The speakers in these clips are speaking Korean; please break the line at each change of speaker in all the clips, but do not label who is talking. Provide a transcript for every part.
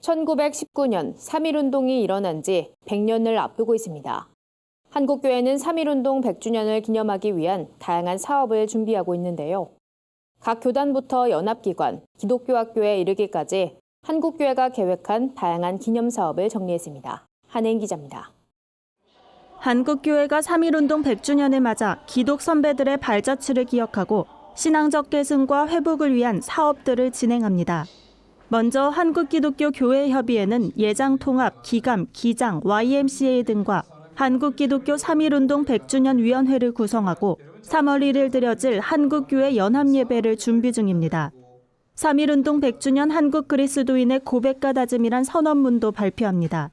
1919년 3.1운동이 일어난 지 100년을 앞두고 있습니다. 한국교회는 3.1운동 100주년을 기념하기 위한 다양한 사업을 준비하고 있는데요. 각 교단부터 연합기관, 기독교학교에 이르기까지 한국교회가 계획한 다양한 기념 사업을 정리했습니다. 한혜인 기자입니다.
한국교회가 3.1운동 100주년을 맞아 기독 선배들의 발자취를 기억하고 신앙적 계승과 회복을 위한 사업들을 진행합니다. 먼저 한국기독교교회협의회는 예장통합, 기감, 기장, YMCA 등과 한국기독교 3.1운동 100주년 위원회를 구성하고 3월 1일 드려질 한국교회 연합예배를 준비 중입니다. 3.1운동 100주년 한국 그리스도인의 고백과 다짐이란 선언문도 발표합니다.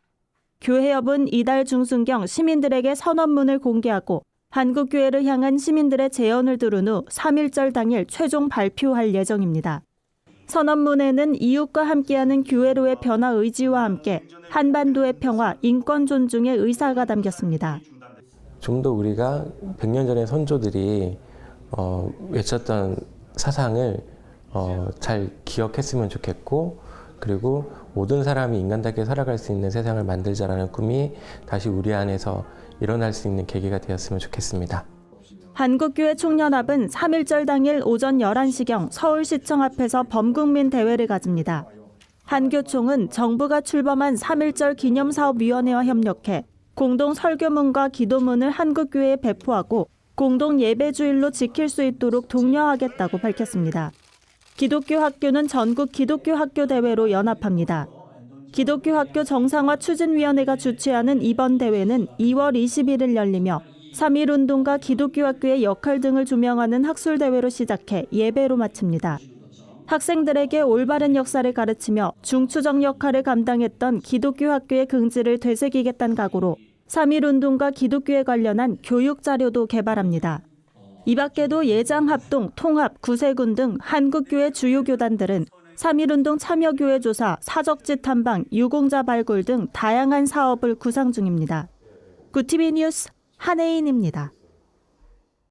교회협은 이달 중순경 시민들에게 선언문을 공개하고 한국교회를 향한 시민들의 제언을 들은 후 3.1절 당일 최종 발표할 예정입니다. 선언문에는 이웃과 함께하는 교회로의 변화 의지와 함께 한반도의 평화, 인권 존중의 의사가 담겼습니다.
좀 더 우리가 100년 전의 선조들이 어, 외쳤던 사상을 어, 잘 기억했으면 좋겠고 그리고 모든 사람이 인간답게 살아갈 수 있는 세상을 만들자라는 꿈이 다시 우리 안에서 일어날 수 있는 계기가 되었으면 좋겠습니다.
한국교회 총연합은 3.1절 당일 오전 11시경 서울시청 앞에서 범국민 대회를 가집니다. 한교총은 정부가 출범한 3.1절 기념사업위원회와 협력해 공동 설교문과 기도문을 한국교회에 배포하고 공동 예배주일로 지킬 수 있도록 독려하겠다고 밝혔습니다. 기독교 학교는 전국 기독교 학교 대회로 연합합니다. 기독교 학교 정상화 추진위원회가 주최하는 이번 대회는 2월 21일 열리며 3.1운동과 기독교 학교의 역할 등을 조명하는 학술대회로 시작해 예배로 마칩니다. 학생들에게 올바른 역사를 가르치며 중추적 역할을 감당했던 기독교 학교의 긍지를 되새기겠다는 각오로 3.1운동과 기독교에 관련한 교육 자료도 개발합니다. 이 밖에도 예장 합동, 통합, 구세군 등 한국교회 주요 교단들은 3.1운동 참여교회 조사, 사적지 탐방, 유공자 발굴 등 다양한 사업을 구상 중입니다. 구티비 뉴스 한혜인입니다.